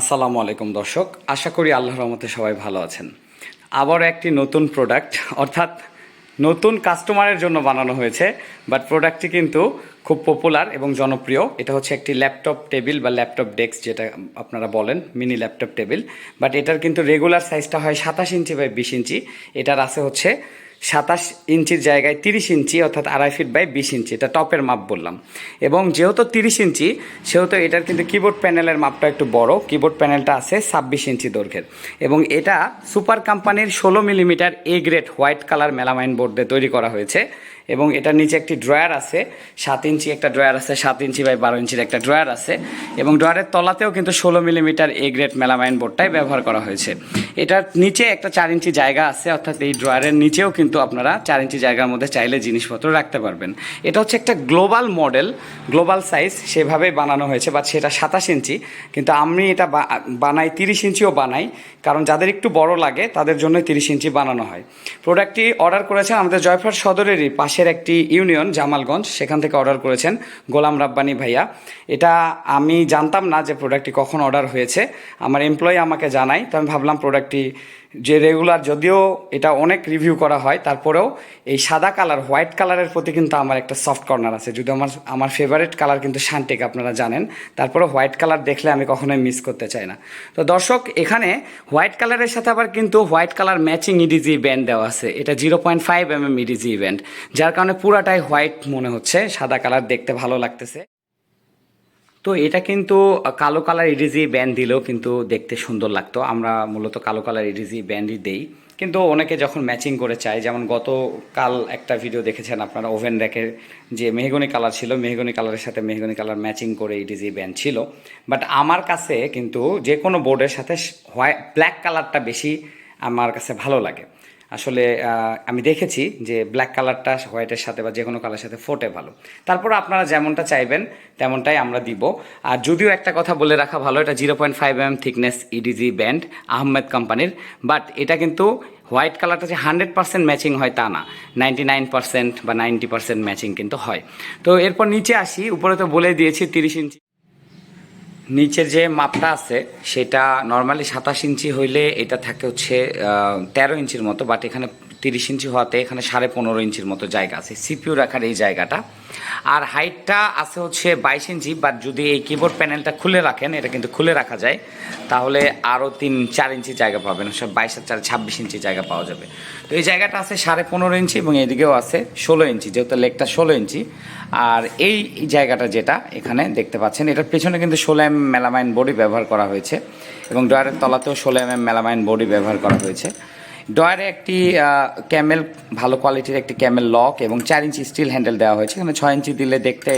আসসালামু আলাইকুম দর্শক, আশা করি আল্লাহর রহমতে সবাই ভালো আছেন। আবার একটি নতুন প্রোডাক্ট অর্থাৎ নতুন কাস্টমারের জন্য বানানো হয়েছে বাট প্রোডাক্টটি কিন্তু খুব পপুলার এবং জনপ্রিয়। এটা হচ্ছে একটি ল্যাপটপ টেবিল বা ল্যাপটপ ডেস্ক যেটা আপনারা বলেন মিনি ল্যাপটপ টেবিল বাট এটার কিন্তু রেগুলার সাইজটা হয় সাতাশ ইঞ্চি বাই বিশ ইঞ্চি। এটার আছে হচ্ছে সাতাশ ইঞ্চির জায়গায় তিরিশ ইঞ্চি অর্থাৎ আড়াই ফিট বাই বিশ ইঞ্চি, এটা টপের মাপ বললাম। এবং যেহেতু তিরিশ ইঞ্চি, সেহেতু এটার কিন্তু কিবোর্ড প্যানেলের মাপটা একটু বড় কিবোর্ড প্যানেলটা আছে ছাব্বিশ ইঞ্চি দৈর্ঘ্যের। এবং এটা সুপার কোম্পানির ষোলো millimetre A grade white colour melamine বোর্ডে তৈরি করা হয়েছে। এবং এটার নিচে একটি ড্রয়ার আছে, সাত ইঞ্চি একটা ড্রয়ার আছে, সাত ইঞ্চি বাই বারো ইঞ্চির একটা ড্রয়ার আছে এবং ড্রয়ারের তলাতেও কিন্তু ষোলো মিলিমিটার এ গ্রেড মেলামাইন বোর্ডটাই ব্যবহার করা হয়েছে। এটার নিচে একটা চার ইঞ্চি জায়গা আছে, অর্থাৎ এই ড্রয়ারের নিচেও কিন্তু আপনারা চার ইঞ্চি জায়গার মধ্যে চাইলে জিনিসপত্র রাখতে পারবেন। এটা হচ্ছে একটা গ্লোবাল মডেল, গ্লোবাল সাইজ, সেভাবেই বানানো হয়েছে বা সেটা সাতাশ ইঞ্চি, কিন্তু আমি এটা বানাই, তিরিশ ইঞ্চিও বানাই, কারণ যাদের একটু বড় লাগে, তাদের জন্য তিরিশ ইঞ্চি বানানো হয়। প্রোডাক্টটি অর্ডার করেছেন আমাদের জয়ফার সদরেরই পাশের একটি ইউনিয়ন, জামালগঞ্জ, সেখান থেকে অর্ডার করেছেন গোলাম রাব্বানি ভাইয়া। এটা আমি জানতাম না যে প্রোডাক্টটি কখন অর্ডার হয়েছে। আমার এমপ্লয়ি আমাকে জানায়, তো আমি ভাবলাম প্রোডাক্টটি যে রেগুলার যদিও এটা অনেক রিভিউ করা হয়, তারপরেও এই সাদা কালার হোয়াইট কালারের প্রতি কিন্তু আমার একটা সফট কর্নার আছে। যদি আমার আমার ফেভারিট কালার কিন্তু শান্তিক আপনারা জানেন। তারপরে হোয়াইট কালার দেখলে আমি কখনোই মিস করতে চাই না। তো দর্শক, এখানে হোয়াইট কালারের সাথে আবার কিন্তু white colour matching edge band দেওয়া আছে। এটা zero point five M M edge band যার কারণে পুরাটাই হোয়াইট মনে হচ্ছে। সাদা কালার দেখতে ভালো লাগতেছে। তো এটা কিন্তু কালো কালার ইডিজি ব্যান্ড দিলেও কিন্তু দেখতে সুন্দর লাগতো। আমরা মূলত কালো কালার ইডিজি ব্যান্ডই দেই। কিন্তু অনেকে যখন ম্যাচিং করে চায়, যেমন গতকাল একটা ভিডিও দেখেছেন আপনারা, ওভেন র্যাকের যে মেহগনি কালার ছিল, মেহগনি কালারের সাথে মেহগনি কালার ম্যাচিং করে ইডিজি ব্যান্ড ছিল। বাট আমার কাছে কিন্তু যে কোনো বোর্ডের সাথে হোয়াইট ব্ল্যাক কালারটা বেশি আমার কাছে ভালো লাগে। আসলে আমি দেখেছি যে ব্ল্যাক কালারটা হোয়াইটের সাথে বা যে কোনো কালারের সাথে ফোটে ভালো। তারপর আপনারা যেমনটা চাইবেন, তেমনটাই আমরা দিব। আর যদিও একটা কথা বলে রাখা ভালো, এটা zero point five M thickness edge band Ahmed কোম্পানির। বাট এটা কিন্তু হোয়াইট কালারটা যে হান্ড্রেড পার্সেন্ট ম্যাচিং হয় তা না। নাইনটি নাইন পার্সেন্ট বা নাইনটি পার্সেন্ট ম্যাচিং কিন্তু হয়। তো এরপর নিচে আসি, উপরে তো বলে দিয়েছি তিরিশ ইঞ্চি নিচের যে মাপটা আছে, সেটা নর্মালি সাতাশ ইঞ্চি হইলে এটা থাকে হচ্ছে তেরো ইঞ্চির মতো বাট এখানে তিরিশ ইঞ্চি হওয়াতে এখানে সাড়ে পনেরো ইঞ্চির মতো জায়গা আছে। সিপিউ রাখার এই জায়গাটা। আর হাইটটা আছে হচ্ছে বাইশ ইঞ্চি বাট যদি এই কিবোর্ড প্যানেলটা খুলে রাখেন, এটা কিন্তু খুলে রাখা যায়, তাহলে আরও তিন, চার ইঞ্চি জায়গা পাবেন সব বাইশ আর চার, ছাব্বিশ ইঞ্চি জায়গা পাওয়া যাবে। তো এই জায়গাটা আছে সাড়ে পনেরো ইঞ্চি এবং এদিকেও আছে ষোলো ইঞ্চি, যেহেতু লেগটা ষোলো ইঞ্চি। আর এই জায়গাটা যেটা এখানে দেখতে পাচ্ছেন, এটার পেছনে কিন্তু ষোলো এম মেলামাইন বডি ব্যবহার করা হয়েছে এবং ডয়ারের তলাতেও ষোলো এম মেলামাইন বডি ব্যবহার করা হয়েছে। ডয়ারে একটি ক্যামেল, ভালো কোয়ালিটির একটি ক্যামেল লক এবং চার ইঞ্চি স্টিল হ্যান্ডেল দেওয়া হয়েছে। এখানে ছয় ইঞ্চি দিলে দেখতে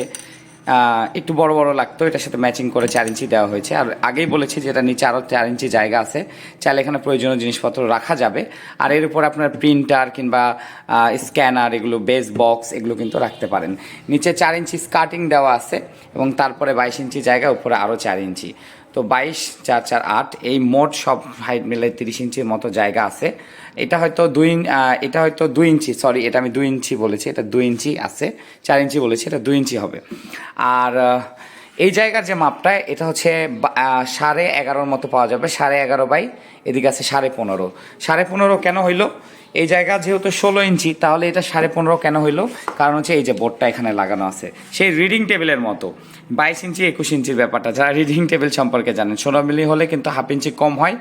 একটু বড় বড় লাগতো। এটার সাথে ম্যাচিং করে চার ইঞ্চি দেওয়া হয়েছে। আর আগেই বলেছি যে এটা নিচে আরও চার ইঞ্চি জায়গা আছে। চাইলে এখানে প্রয়োজনীয় জিনিসপত্র রাখা যাবে। আর এর উপর আপনার প্রিন্টার কিংবা স্ক্যানার, এগুলো বেস বক্স, এগুলো কিন্তু রাখতে পারেন। নিচে চার ইঞ্চি স্কার্টিং দেওয়া আছে এবং তারপরে বাইশ ইঞ্চি জায়গা, উপরে আরও চার ইঞ্চি। তো বাইশ, চার চার, আট, এই মোট সব হাইট মিলে তিরিশ ইঞ্চির মতো জায়গা আছে। এটা হয়তো দুই এটা হয়তো দুই ইঞ্চি সরি এটা আমি দুই ইঞ্চি বলেছি, এটা দুই ইঞ্চি আছে, চার ইঞ্চি বলেছি, এটা দুই ইঞ্চি হবে। আর এই জায়গার যে মাপটা, এটা হচ্ছে সাড়ে এগারোর মতো পাওয়া যাবে, সাড়ে এগারো বাই, এদিকে আছে সাড়ে পনেরো। সাড়ে পনেরো কেন হইল? এই জায়গা যেহেতু ষোলো ইঞ্চি, তাহলে এটা সাড়ে পনেরো কেন হইল? কারণ হচ্ছে এই যে বোর্ডটা এখানে লাগানো আছে। সেই রিডিং টেবিলের মতো। বাইশ ইঞ্চি, একুশ ইঞ্চির ব্যাপারটা, যারা রিডিং টেবিল সম্পর্কে জানেন। ষোলো মিলি হলে কিন্তু হাফ ইঞ্চি কম হয়,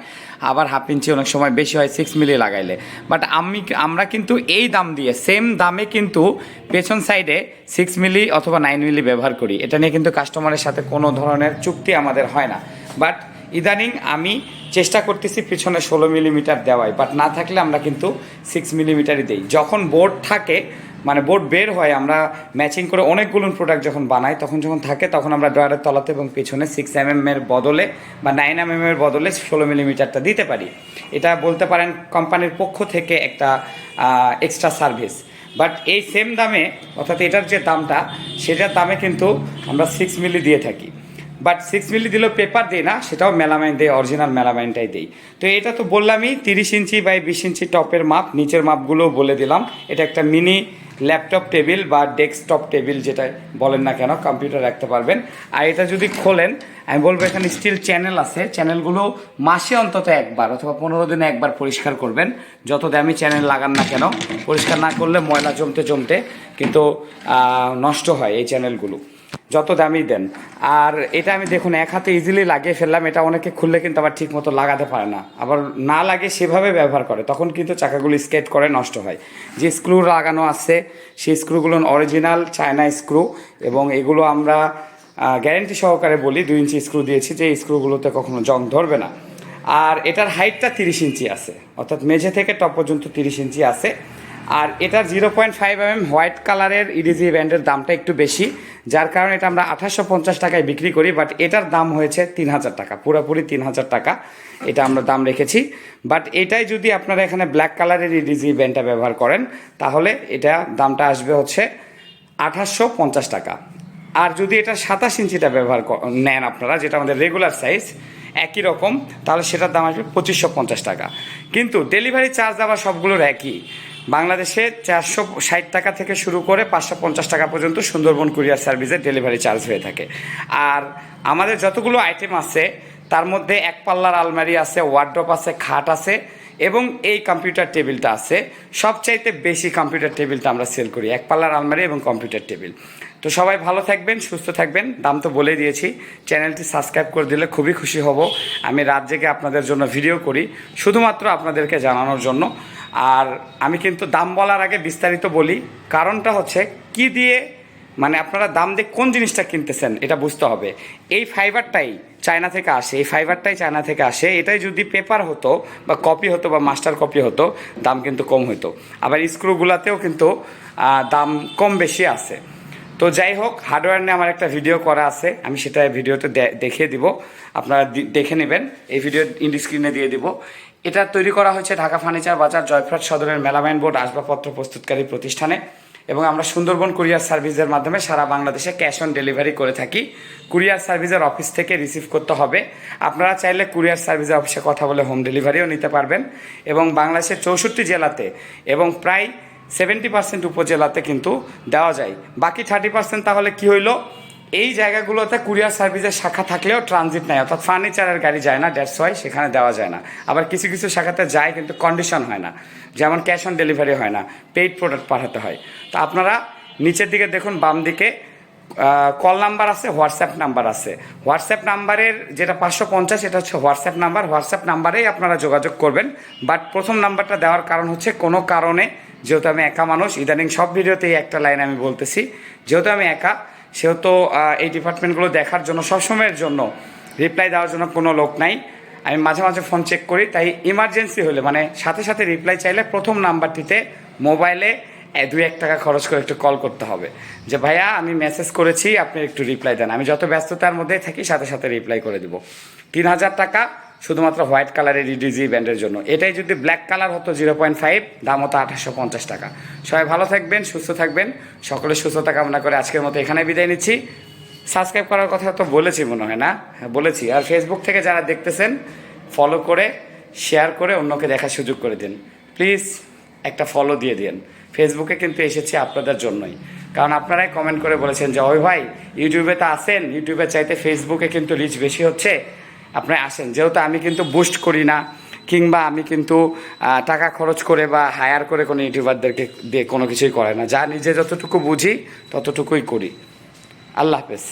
আবার হাফ ইঞ্চি অনেক সময় বেশি হয় সিক্স মিলি লাগাইলে। বাট আমি, আমরা কিন্তু এই দাম দিয়ে সেম দামে কিন্তু পেছন সাইডে সিক্স মিলি অথবা নাইন মিলি ব্যবহার করি। এটা নিয়ে কিন্তু কাস্টমারের সাথে কোনো ধরনের চুক্তি আমাদের হয় না। বাট ইদানিং আমি চেষ্টা করতেছি পিছনে ষোলো মিলিমিটার দেওয়াই বাট না থাকলে আমরা কিন্তু সিক্স মিলিমিটারই দিই। যখন বোর্ড থাকে মানে বোর্ড বের হয়, আমরা ম্যাচিং করে অনেকগুলো প্রোডাক্ট যখন বানাই, তখন যখন থাকে, তখন আমরা ড্রয়ারের তলাতে এবং পিছনে সিক্স এম এর বদলে বা নাইন এম এর বদলে ষোলো মিলিমিটারটা দিতে পারি। এটা বলতে পারেন কোম্পানির পক্ষ থেকে একটা এক্সট্রা সার্ভিস বাট এই সেম দামে, অর্থাৎ এটার যে দামটা, সেটার দামে কিন্তু আমরা সিক্স মিলি দিয়ে থাকি। বাট সিক্স মিলি দিলেও পেপার দিই না, সেটাও মেলামাইন দেয় অরিজিনাল মেলামাইনটাই দিই তো এটা তো বললামই, তিরিশ ইঞ্চি বাই বিশ ইঞ্চি টপের মাপ, নিচের মাপগুলোও বলে দিলাম। এটা একটা মিনি ল্যাপটপ টেবিল বা ডেস্কটপ টেবিল যেটা বলেন না কেন কম্পিউটার রাখতে পারবেন। আর এটা যদি খোলেন, আমি বলব এখানে স্টিল চ্যানেল আছে। চ্যানেলগুলো মাসে অন্তত একবার অথবা পনেরো দিনে একবার পরিষ্কার করবেন। যত দামি চ্যানেল লাগান না কেন, পরিষ্কার না করলে ময়লা জমতে জমতে কিন্তু নষ্ট হয় এই চ্যানেলগুলো যত দামি দেন। আর এটা আমি দেখুন, এক হাতে ইজিলি লাগিয়ে ফেললাম, এটা অনেকে খুললে কিন্তু আবার ঠিক মতো লাগাতে পারে না। আবার না লাগে সেভাবে ব্যবহার করে, তখন কিন্তু চাকাগুলো স্কেট করে নষ্ট হয়। যে স্ক্রু লাগানো আছে, সেই স্ক্রুগুলো অরিজিনাল চায়না স্ক্রু এবং এগুলো আমরা গ্যারেন্টি সহকারে বলি, দুই ইঞ্চি স্ক্রু দিয়েছি, যে স্ক্রুগুলোতে কখনো জং ধরবে না। আর এটার হাইটটা তিরিশ ইঞ্চি আছে, অর্থাৎ মেঝে থেকে টপ পর্যন্ত তিরিশ ইঞ্চি আছে। আর এটার zero point five M M white কালারের ইডিজি ব্যান্ডের দামটা একটু বেশি। যার কারণে এটা আমরা আঠাশশো পঞ্চাশ টাকায় বিক্রি করি বাট এটার দাম হয়েছে তিন হাজার টাকা, পুরোপুরি তিন হাজার টাকা। এটা আমরা দাম রেখেছি। বাট এটাই যদি আপনারা এখানে ব্ল্যাক কালারের ইডিজি ব্যান্ডটা ব্যবহার করেন, তাহলে এটা দামটা আসবে হচ্ছে আঠাশশো পঞ্চাশ টাকা। আর যদি এটা সাতাশ ইঞ্চিটা ব্যবহার নেন আপনারা, যেটা আমাদের রেগুলার সাইজ একই রকম, তাহলে সেটার দাম আসবে পঁচিশশো পঞ্চাশ টাকা। কিন্তু ডেলিভারি চার্জ আবার সবগুলোর একই। বাংলাদেশে চারশো ষাট টাকা থেকে শুরু করে পাঁচশো পঞ্চাশ টাকা পর্যন্ত সুন্দরবন কুরিয়ার সার্ভিসের ডেলিভারি চার্জ হয়ে থাকে। আর আমাদের যতগুলো আইটেম আছে, তার মধ্যে এক পাল্লার আলমারি আছে ওয়ার্ড্রপ আছে, খাট আছে এবং এই কম্পিউটার টেবিলটা আছে। সবচাইতে বেশি কম্পিউটার টেবিলটা আমরা সেল করি, এক পাল্লার আলমারি এবং কম্পিউটার টেবিল তো সবাই ভালো থাকবেন, সুস্থ থাকবেন। দাম তো বলে দিয়েছি। চ্যানেলটি সাবস্ক্রাইব করে দিলে খুবই খুশি হব। আমি রাত জেগে আপনাদের জন্য ভিডিও করি, শুধুমাত্র আপনাদেরকে জানানোর জন্য। আর আমি কিন্তু দাম বলার আগে বিস্তারিত বলি। কারণটা হচ্ছে, কি দিয়ে মানে আপনারা দাম দিয়ে কোন জিনিসটা কিনতেছেন, এটা বুঝতে হবে। এই ফাইবারটাই চায়না থেকে আসে, এই ফাইবারটাই চায়না থেকে আসে, এটাই যদি পেপার হতো বা কপি হতো বা মাস্টার কপি হতো, দাম কিন্তু কম হতো আবার স্ক্রুগুলাতেও কিন্তু দাম কম বেশি আছে। তো যাই হোক, হার্ডওয়্যার নিয়ে আমার একটা ভিডিও করা আছে, আমি সেটা ভিডিওতে দেখিয়ে দিব। আপনারা দেখে নেবেন, এই ভিডিও ইন্ডি স্ক্রিনে দিয়ে দিব। এটা তৈরি করা হয়েছে ঢাকা ফার্নিচার বাজার জয়ফ্রাট সদরের মেলামাইন বোর্ড আসবাবপত্র প্রস্তুতকারী প্রতিষ্ঠানে এবং আমরা সুন্দরবন কুরিয়ার সার্ভিসের মাধ্যমে সারা বাংলাদেশে ক্যাশ অন ডেলিভারি করে থাকি। কুরিয়ার সার্ভিসের অফিস থেকে রিসিভ করতে হবে। আপনারা চাইলে কুরিয়ার সার্ভিসের অফিসে কথা বলে হোম ডেলিভারিও নিতে পারবেন এবং বাংলাদেশের চৌষট্টি জেলাতে এবং প্রায় সেভেন্টি পার্সেন্ট উপজেলাতে কিন্তু দেওয়া যায়। বাকি থার্টি পার্সেন্ট তাহলে কি হইল? এই জায়গাগুলোতে কুরিয়ার সার্ভিসের শাখা থাকলেও ট্রানজিট নাই, অর্থাৎ ফার্নিচারের গাড়ি যায় না দ্যাটস ওয়াই সেখানে দেওয়া যায় না। আবার কিছু কিছু শাখাতে যায় কিন্তু কন্ডিশন হয় না, যেমন ক্যাশ অন ডেলিভারি হয় না পেইড প্রোডাক্ট পাঠাতে হয়। তো আপনারা নিচের দিকে দেখুন, বাম দিকে কল নাম্বার আছে হোয়াটসঅ্যাপ নাম্বার আছে। হোয়াটসঅ্যাপ নাম্বারের যেটা পাঁচশো পঞ্চাশ এটা হচ্ছে হোয়াটসঅ্যাপ নাম্বার হোয়াটসঅ্যাপ নাম্বারেই আপনারা যোগাযোগ করবেন বাট প্রথম নাম্বারটা দেওয়ার কারণ হচ্ছে কোনো কারণে, যেহেতু আমি একা মানুষ, ইদানিং সব ভিডিওতেই একটা লাইন আমি বলতেছি, যেহেতু আমি একা সেহেতু এই ডিপার্টমেন্টগুলো দেখার জন্য, সবসময়ের জন্য রিপ্লাই দেওয়ার জন্য কোনো লোক নাই। আমি মাঝে মাঝে ফোন চেক করি, তাই ইমার্জেন্সি হলে মানে সাথে সাথে রিপ্লাই চাইলে প্রথম নাম্বারটিতে মোবাইলে দুই এক টাকা খরচ করে একটু কল করতে হবে। যে, ভাইয়া, আমি মেসেজ করেছি, আপনি একটু রিপ্লাই দেন। আমি যত ব্যস্ততার মধ্যে থাকি, সাথে সাথে রিপ্লাই করে দেবো। তিন হাজার টাকা শুধুমাত্র হোয়াইট কালারের ইডিজি ব্যান্ডের জন্য। এটাই যদি ব্ল্যাক কালার হতো জিরো পয়েন্ট ফাইভ, দাম হতো আঠাশশো পঞ্চাশ টাকা। সবাই ভালো থাকবেন, সুস্থ থাকবেন। সকলের সুস্থতা কামনা করে আজকের মতো এখানে বিদায় নিচ্ছি। সাবস্ক্রাইব করার কথা তো বলেছি মনে হয় না? হ্যাঁ বলেছি। আর ফেসবুক থেকে যারা দেখতেছেন ফলো করে শেয়ার করে অন্যকে দেখার সুযোগ করে দিন। প্লিজ একটা ফলো দিয়ে দিন। ফেসবুকে কিন্তু এসেছি আপনাদের জন্যই। কারণ আপনারাই কমেন্ট করে বলেছেন যে ওই ভাই ইউটিউবে তো আসেন ইউটিউবে চাইতে ফেসবুকে কিন্তু রিচ বেশি হচ্ছে। আপনি আসেন। যেহেতু আমি কিন্তু বুস্ট করি না, কিংবা আমি কিন্তু টাকা খরচ করে বা হায়ার করে কোনো ইউটিউবারদেরকে দিয়ে কোনো কিছুই করে না। যা নিজে যতটুকু বুঝি, ততটুকুই করি। আল্লাহ হাফেজ।